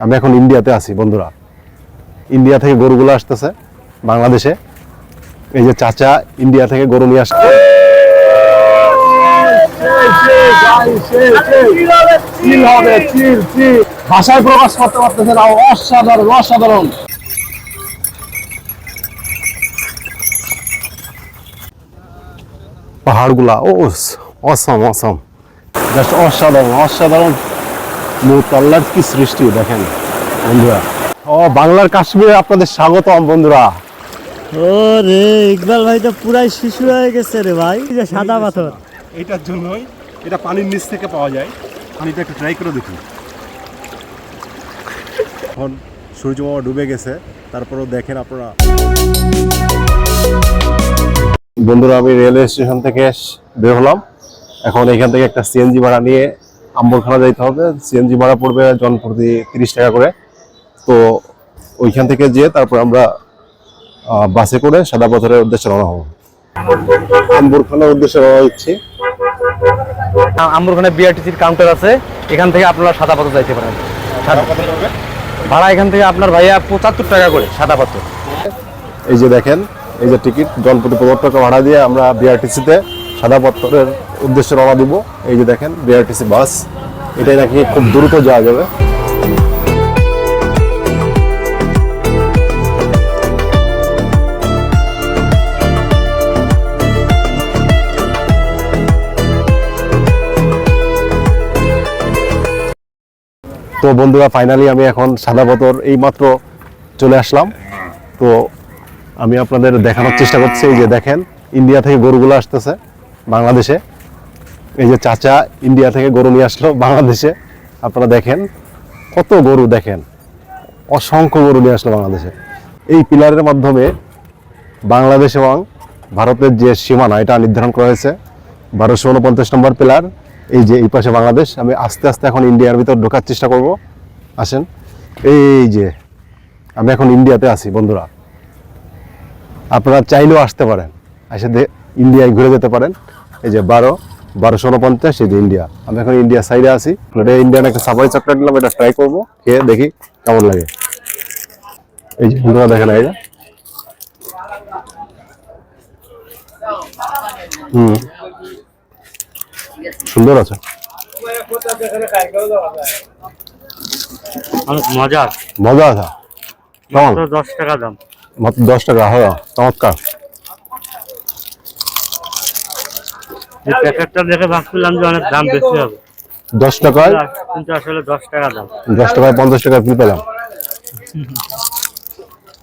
আমি এখন ইন্ডিয়াতে আছি বন্ধুরা ইন্ডিয়া থেকে গরুগুলো আসতেছে বাংলাদেশে এই যে চাচা ইন্ডিয়া থেকে গরু নিয়ে আসছে ভাষায় প্রকাশ করতে পারতেছে না অসাধারণ অসাধারণ পাহাড়গুলা ও অসম অসম জাস্ট অসাধারণ অসাধারণ মুতাল্লার কি সৃষ্টি দেখেন। বন্ধুরা ও বাংলার কাশ্মীরে আপনাদের স্বাগতম বন্ধুরা। ও রে ইকবাল ভাই তো পুরাই শিশু হয়ে গেছে রে ভাই। যে সাদা পাথর। এটার জন্যই এটা পানির নিচ থেকে পাওয়া যায়। পানিটা একটু ট্রাই করে দেখি। এখন সূর্য মামা ডুবে গেছে তারপরেও দেখেন আপনারা। বন্ধুরা আমি রেলওয়ে স্টেশন থেকে বের হলাম। এখন এখান থেকে একটা সিএনজি ভাড়া নিয়ে আম্বরখানা যাইতে হবে সিএনজি ভাড়া পড়বে জনপ্রতি তিরিশ টাকা করে। তো ওইখান থেকে যেয়ে তারপর আমরা বাসে করে সাদা পাথরের উদ্দেশ্যে রওনা হব। আম্বরখানার উদ্দেশ্যে রওনা দিচ্ছি। আমরখানে বিআরটিসির কাউন্টার আছে এখান থেকে আপনারা সাদা পাথর যাইতে পারেন। ভাড়া এখান থেকে আপনার ভাইয়া পঁচাত্তর টাকা করে সাদা পাথর। এই যে দেখেন এই যে টিকিট জনপ্রতি পনেরো টাকা ভাড়া দিয়ে আমরা বিআরটিসিতে সাদা পত্তরের উদ্দেশ্যে রওনা দিব। এই যে দেখেন বিআরটিসি বাস এটাই নাকি খুব দ্রুত যাওয়া যাবে। তো বন্ধুরা ফাইনালি আমি এখন সাদা পথর এই মাত্র চলে আসলাম। তো আমি আপনাদের দেখানোর চেষ্টা করছি। এই যে দেখেন, ইন্ডিয়া থেকে গরুগুলো আসতেছে। বাংলাদেশে। এই যে চাচা ইন্ডিয়া থেকে গরু নিয়ে আসলো বাংলাদেশে। আপনারা দেখেন, কত গরু দেখেন, অসংখ্য গরু নিয়ে আসলো বাংলাদেশে। এই পিলারের মাধ্যমে বাংলাদেশ এবং ভারতের যে সীমানা, এটা নির্ধারণ করা হয়েছে। বারোশো উনপঞ্চাশ নম্বর পিলার, এই যে এই পাশে বাংলাদেশ। আমি আস্তে আস্তে এখন ইন্ডিয়ার ভিতর ঢোকার চেষ্টা করব। আসেন। এই যে, আমি এখন ইন্ডিয়াতে আছি, বন্ধুরা। আপনারা চাইলেও আসতে পারেন। এসে ইন্ডিয়ায় ঘুরে যেতে পারেন। এই যে বারো বারোশো উনপঞ্চাশ এই যে ইন্ডিয়া আমি এখন ইন্ডিয়া সাইডে আছি। এটা ইন্ডিয়ান একটা সাফারি চকলেট নিলাম এটা ট্রাই করব। খেয়ে দেখি কেমন লাগে। এই যে বন্ধুরা দেখেন যে। হুম। সুন্দর আছে। মজার। মজা আছে। দশ টাকা দাম। মাত্র দশ টাকা হ্যাঁ চমৎকার। প্যাকেটটা দেখে ভাবছিলাম যে অনেক দাম বেশি হবে। দশ টাকায়? কিন্তু আসলে দশ টাকা দাম। দশ টাকায় পঞ্চাশ টাকা ফ্রি পেলাম।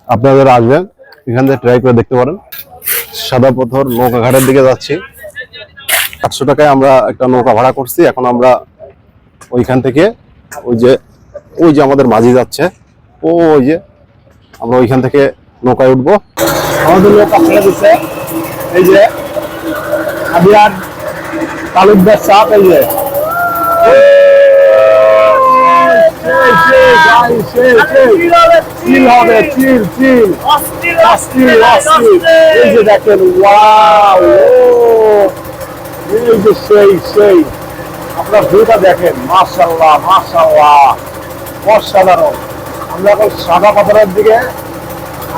আপনারা যারা আসবেন এখান থেকে ট্রাই করে দেখতে পারেন। সাদা পাথর নৌকা ঘাটের দিকে যাচ্ছি। আটশো টাকায় আমরা একটা নৌকা ভাড়া করছি। এখন আমরা ওইখান থেকে ওই যে ওই যে আমাদের মাঝি যাচ্ছে ও ওই যে আমরা ওইখান থেকে নৌকায় উঠবো। আমাদের লোক আপনারা দিচ্ছে। এই যে আবিয়ার তালুকদার সাপ এই যে। চিল হবে এই যে দেখেন এই যে সেই সেই। দেখেন আমরা এখন সাদা পাথরের দিকে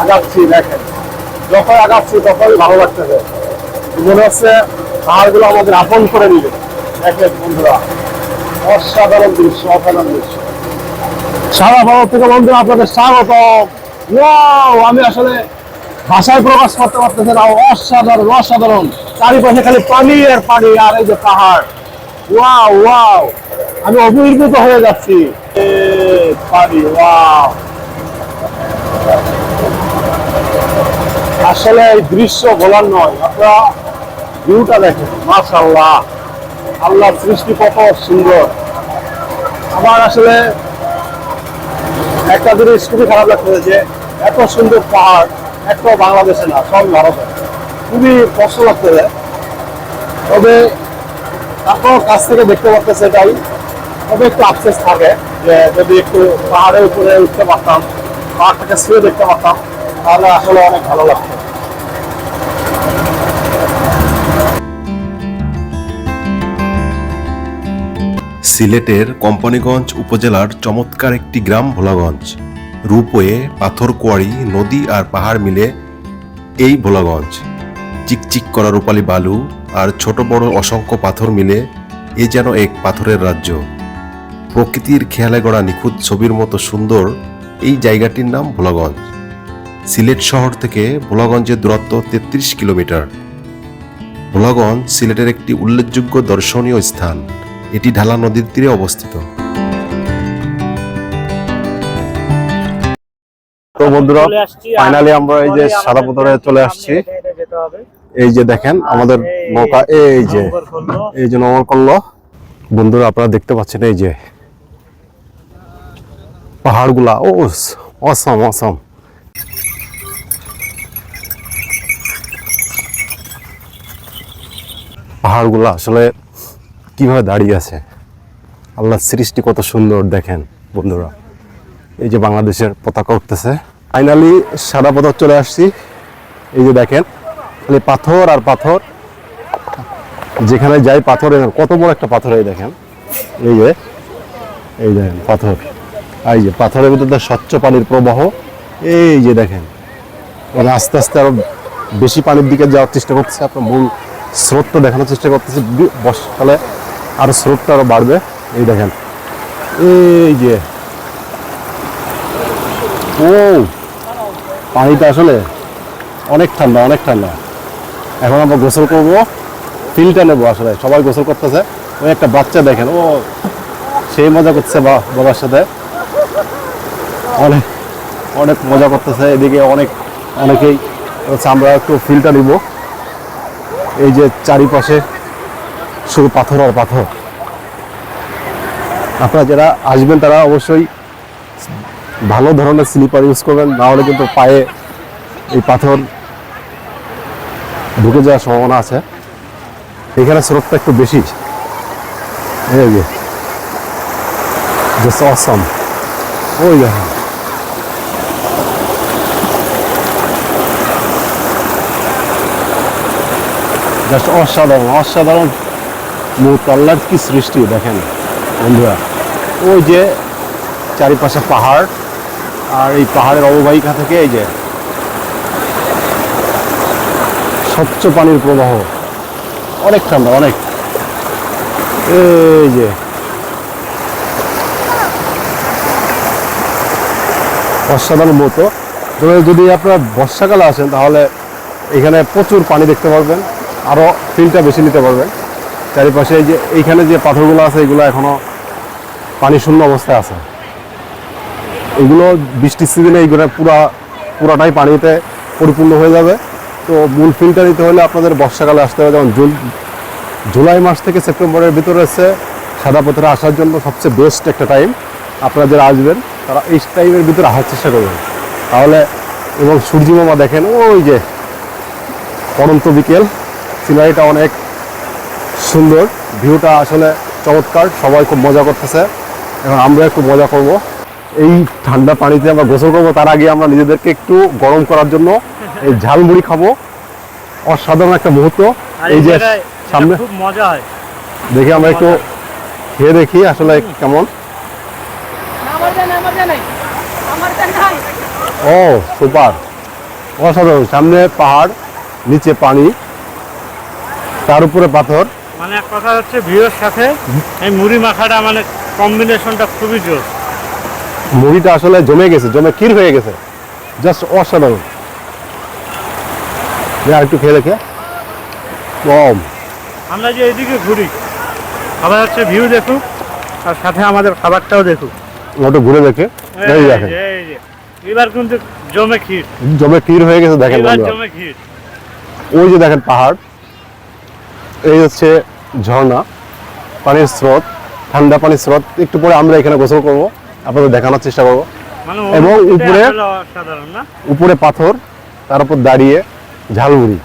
আগাচ্ছি, দেখেন। যখন আগাচ্ছি, ততই ভালো লাগতেছে। মনে হচ্ছে পাহাড়গুলো আমাদের আপন করে নিবে। অসাধারণ আমি আসলে ভাষায় প্রকাশ করতে অসাধারণ অসাধারণ। চারিপাশে খালি পানি আর পানি আর এই যে পাহাড়। ওয়াও ওয়াও আমি অভিভূত হয়ে যাচ্ছি। ওয়াও আসলে এই দৃশ্য বলার নয়, আপনারা ভিউটা দেখেন মাশাল্লাহ আল্লাহর সৃষ্টি কত সুন্দর। আমার আসলে একটা জিনিস খুবই খারাপ লাগতেছে যে এত সুন্দর পাহাড় একটাও বাংলাদেশে না, সব ভারতে। খুবই কষ্ট লাগতেছে তবে তারপর কাছ থেকে দেখতে পারতেছে এটাই। তবে একটু আফসোস থাকে যে যদি একটু পাহাড়ের উপরে উঠতে পারতাম, পাহাড়টাকে শুয়ে দেখতে পারতাম, তাহলে আসলে অনেক ভালো লাগতো। সিলেটের কোম্পানিগঞ্জ উপজেলার চমৎকার একটি গ্রাম ভোলাগঞ্জ। রূপওয়ে পাথর কোয়ারি নদী আর পাহাড় মিলে এই ভোলাগঞ্জ। চিকচিক করা রূপালী বালু আর ছোট বড় অসংখ্য পাথর মিলে এ যেন এক পাথরের রাজ্য। প্রকৃতির খেয়ালে গড়া নিখুঁত ছবির মতো সুন্দর এই জায়গাটির নাম ভোলাগঞ্জ। সিলেট শহর থেকে ভোলাগঞ্জের দূরত্ব তেত্রিশ কিলোমিটার। ভোলাগঞ্জ সিলেটের একটি উল্লেখযোগ্য দর্শনীয় স্থান। এটি ঢালা নদীর তীরে অবস্থিত। তো বন্ধুরা ফাইনালি আমরা এই যে সাদা পাথরে চলে আসছি। এই যে দেখেন আমাদের নৌকা এই যে এই যে নমর করল। বন্ধুরা আপনারা দেখতে পাচ্ছেন এই যে পাহাড়গুলা। ও অসম অসম পাহাড়গুলা আসলে কীভাবে দাঁড়িয়ে আছে? আল্লাহর সৃষ্টি কত সুন্দর, দেখেন বন্ধুরা। এই যে বাংলাদেশের পতাকা উঠতেছে। ফাইনালি সাদা পথর চলে আসছি। এই যে দেখেন, খালি পাথর আর পাথর। যেখানে যাই পাথর, কত বড় একটা পাথর এই দেখেন। এই যে, এই দেখেন, পাথর। এই যে পাথরের ভিতরে স্বচ্ছ পানির প্রবাহ। এই যে দেখেন মানে আস্তে আস্তে আরও বেশি পানির দিকে যাওয়ার চেষ্টা করতেছে। আপনার মূল স্রোতটা দেখানোর চেষ্টা করতেছে। বর্ষাকালে আরও স্রোতটা আরও বাড়বে। এই দেখেন। এই যে। ও পানিটা আসলে অনেক ঠান্ডা অনেক ঠান্ডা। এখন আমরা গোসল করব। ফিলটা নেব আসলে। সবাই গোসল করতেছে। ওই একটা বাচ্চা দেখেন। ও সেই মজা করতেছে বা, বাবার সাথে। অনেক অনেক মজা করতেছে। এদিকে অনেক, অনেকেই আমরা একটু ফিলটা নিব। এই যে চারিপাশে শুধু পাথর আর পাথর। আপনারা যারা আসবেন, তারা অবশ্যই ভালো ধরনের স্লিপার ইউজ করবেন, না হলে কিন্তু পায়ে এই পাথর ঢুকে যাওয়ার সম্ভাবনা আছে। এখানে স্রোতটা একটু বেশি। জাস্ট অসম ওই জাস্ট অসাধারণ অসাধারণ। মুহূর্ত আল্লাহর কি সৃষ্টি, দেখেন বন্ধুরা। ওই যে চারিপাশে পাহাড়, আর এই পাহাড়ের অববাহিকা থেকে এই যে স্বচ্ছ পানির প্রবাহ। অনেক ঠান্ডা, অনেক। এই যে অসাধারণ মতো তবে যদি আপনারা বর্ষাকালে আসেন, তাহলে এখানে প্রচুর পানি দেখতে পারবেন, আরও ফিলটা বেশি নিতে পারবেন। চারিপাশে এই যে, এইখানে যে পাথরগুলো আছে, এগুলো এখনও পানি শূন্য অবস্থায় আছে। এগুলো বৃষ্টির সিজনে এইগুলো পুরা, পুরাটাই পানিতে পরিপূর্ণ হয়ে যাবে। তো মূল ফিল্টার নিতে হলে আপনাদের বর্ষাকালে আসতে হবে। যেমন জুন জুলাই মাস থেকে সেপ্টেম্বরের ভিতরে এসে সাদা পাথরে আসার জন্য সবচেয়ে বেস্ট একটা টাইম আপনারা যারা আসবেন, তারা এই টাইমের ভিতরে আসার চেষ্টা করবেন। তাহলে এবং সূর্যমামা দেখেন, ওই যে পরন্ত বিকেল সিনারিটা অনেক সুন্দর ভিউটা আসলে চমৎকার সবাই খুব মজা করতেছে। এবং আমরা একটু মজা করব। এই ঠান্ডা পানিতে আমরা গোসল করব তার আগে আমরা নিজেদেরকে একটু গরম করার জন্য এই ঝালমুড়ি খাব। অসাধারণ একটা মুহূর্ত। এই যে সামনে খুব মজা হয়। দেখি আমরা একটু খেয়ে দেখি আসলে কেমন। আমার জানা আমার জানাই আমার জানাই ও সুপার। অসাধারণ। সামনে পাহাড় নিচে পানি তার উপরে পাথর। মানে এক কথা হচ্ছে ভিউর সাথে এই মুড়ি মাখাটা মানে কম্বিনেশনটা খুবই জোর মুড়িটা আসলে জমে গেছে জমে ক্ষীর হয়ে গেছে। জাস্ট অসাধারণ। আর একটু খেয়ে দেখে। কম আমরা যে এদিকে ঘুরি সবাই হচ্ছে ভিউ দেখুক আর সাথে আমাদের খাবারটাও দেখুক। ওটা ঘুরে দেখে। এই দেখেন। এবার কিন্তু জমে ক্ষীর। জমে ক্ষীর হয়ে গেছে দেখেন জমে ক্ষীর। ওই যে দেখেন পাহাড়। এই হচ্ছে ঝর্ণা পানির স্রোত ঠান্ডা পানির স্রোত। একটু পরে আমরা এখানে গোসল করব আপনাদের দেখানোর চেষ্টা করব। মানে এবং উপরে- উপরে পাথর তার উপর দাঁড়িয়ে ঝালমুড়ি।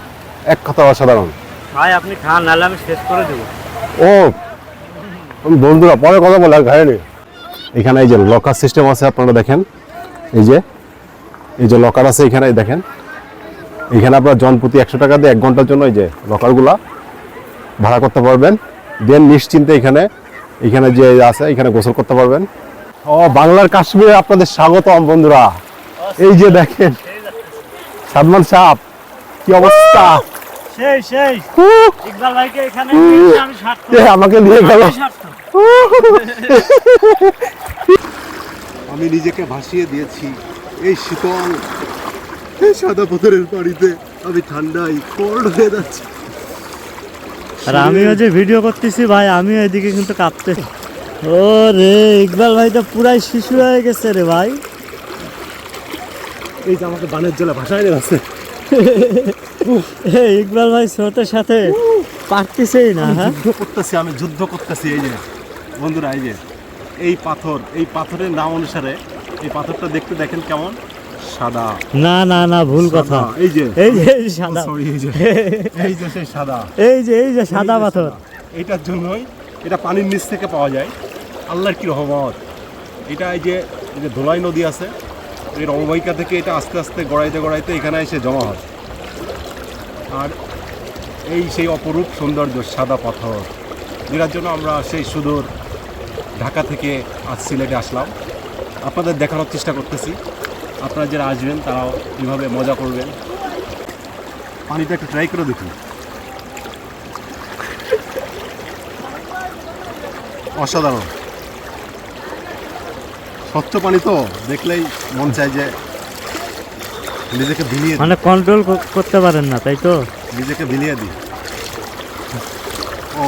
এক কথা অসাধারণ। ভাই আপনি খান নাহলে আমি শেষ করে দেবো। ও বন্ধুরা পরে কথা বলে নেই। এখানে এই যে লকার সিস্টেম আছে আপনারা দেখেন। এই যে এই যে লকার আছে এখানে দেখেন। এখানে আপনার জনপ্রতি একশো টাকা দিয়ে এক ঘণ্টার জন্য এই যে লকারগুলা ভাড়া করতে পারবেন। দেন নিশ্চিন্তে এখানে এখানে যে আছে এখানে গোসল করতে পারবেন। ও বাংলার কাশ্মীরে আপনাদের স্বাগতম বন্ধুরা। এই যে দেখেন সালমান সাহ কি অবস্থা? আমাকে নিয়ে গেল। আমি নিজেকে ভাসিয়ে দিয়েছি এই শীতল এই সাদা পাথরের বাড়িতে আমি ঠান্ডায় কোল্ড হয়ে যাচ্ছি। আর আমিও যে ভিডিও করতেছি ভাই আমিও এদিকে কিন্তু কাঁপতে। ও রে ইকবাল ভাই তো পুরাই শিশু হয়ে গেছে রে ভাই। এই যে আমাকে বানের জলে ভাসায় আছে। ইকবাল ভাই স্রোতের সাথে পারতেছেই না হ্যাঁ? যুদ্ধ করতেছি আমি যুদ্ধ করতেছি এই যে। বন্ধুরা এই যে এই পাথর এই পাথরের নাম অনুসারে এই পাথরটা দেখতে দেখেন কেমন? সাদা। না না না ভুল কথা। এই যে। এই যে সাদা। সরি এই যে। এই যে সেই সাদা। এই যে এই যে সাদা পাথর। এটার জন্যই এটা পানির নিচ থেকে পাওয়া যায়। আল্লাহর কি রহমত? এটা এই যে এই যে ধোলাই নদী আছে এই অববাহিকা থেকে এটা আস্তে আস্তে গড়াইতে গড়াইতে এখানে এসে জমা হয়। আর এই সেই অপরূপ সৌন্দর্য সাদা পাথর যেটার জন্য আমরা সেই সুদূর ঢাকা থেকে আজ সিলেটে আসলাম। আপনাদের দেখানোর চেষ্টা করতেছি। আপনারা যারা আসবেন তারাও এইভাবে মজা করবেন। পানিটা একটু ট্রাই করে দেখুন। অসাধারণ। স্বচ্ছ পানি তো দেখলেই মন চায় যে নিজেকে বিলিয়ে মানে কন্ট্রোল করতে পারেন না তাই তো? নিজেকে বিলিয়ে দিই। ও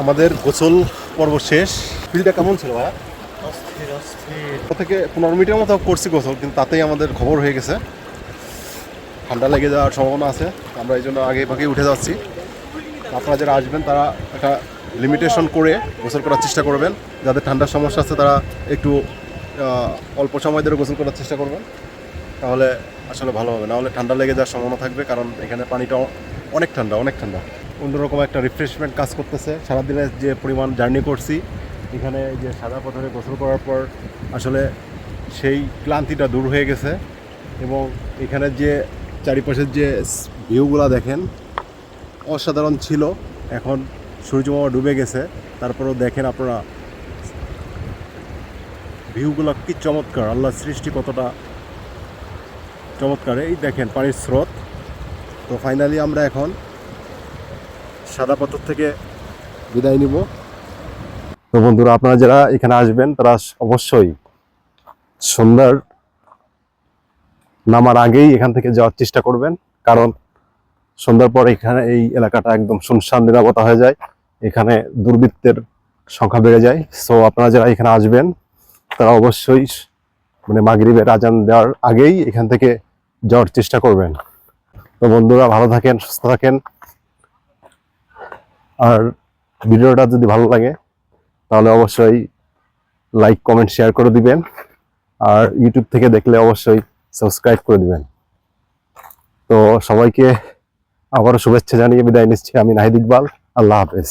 আমাদের গোসল পর্ব শেষ। ফিলটা কেমন ছিল ভাইয়া? থেকে পনেরো মিনিটের মতো করছি গোসল কিন্তু তাতেই আমাদের খবর হয়ে গেছে। ঠান্ডা লেগে যাওয়ার সম্ভাবনা আছে আমরা এই জন্য আগে ভাগে উঠে যাচ্ছি। আপনারা যারা আসবেন, তারা একটা লিমিটেশন করে গোসল করার চেষ্টা করবেন। যাদের ঠান্ডার সমস্যা আছে, তারা একটু অল্প সময় ধরে গোসল করার চেষ্টা করবেন। তাহলে আসলে ভালো হবে। নাহলে ঠান্ডা লেগে যাওয়ার সম্ভাবনা থাকবে, কারণ এখানে পানিটা অনেক ঠান্ডা অনেক ঠান্ডা। অন্যরকম একটা রিফ্রেশমেন্ট কাজ করতেছে। সারাদিনে যে পরিমাণ জার্নি করছি এখানে যে সাদা পাথরে গোসল করার পর আসলে সেই ক্লান্তিটা দূর হয়ে গেছে এবং এখানে যে চারিপাশের যে ভিউগুলো দেখেন, অসাধারণ ছিল। এখন সূর্যমামা ডুবে গেছে। তারপরেও দেখেন আপনারা ভিউগুলো কি চমৎকার আল্লাহ সৃষ্টি কতটা চমৎকার। এই দেখেন পানির স্রোত। তো ফাইনালি আমরা এখন সাদা পাথর থেকে বিদায় নিব। তো বন্ধুরা, আপনারা যারা এখানে আসবেন, তারা অবশ্যই সন্ধ্যার নামার আগেই এখান থেকে যাওয়ার চেষ্টা করবেন। কারণ সন্ধ্যার পর এখানে এই এলাকাটা একদম শুনশান নিরাপত্তা হয়ে যায়। এখানে দুর্বৃত্তের সংখ্যা বেড়ে যায়। সো আপনারা যারা এখানে আসবেন, তারা অবশ্যই মানে মাগরিবের আজান দেওয়ার আগেই এখান থেকে যাওয়ার চেষ্টা করবেন। তো বন্ধুরা, ভালো থাকেন, সুস্থ থাকেন। আর ভিডিওটা যদি ভালো লাগে তাহলে অবশ্যই লাইক কমেন্ট শেয়ার করে দিবেন। আর ইউটিউব থেকে দেখলে অবশ্যই সাবস্ক্রাইব করে দিবেন। তো সবাইকে আবারও শুভেচ্ছা জানিয়ে বিদায় নিচ্ছি। আমি নাহিদ ইকবাল। আল্লাহ হাফেজ।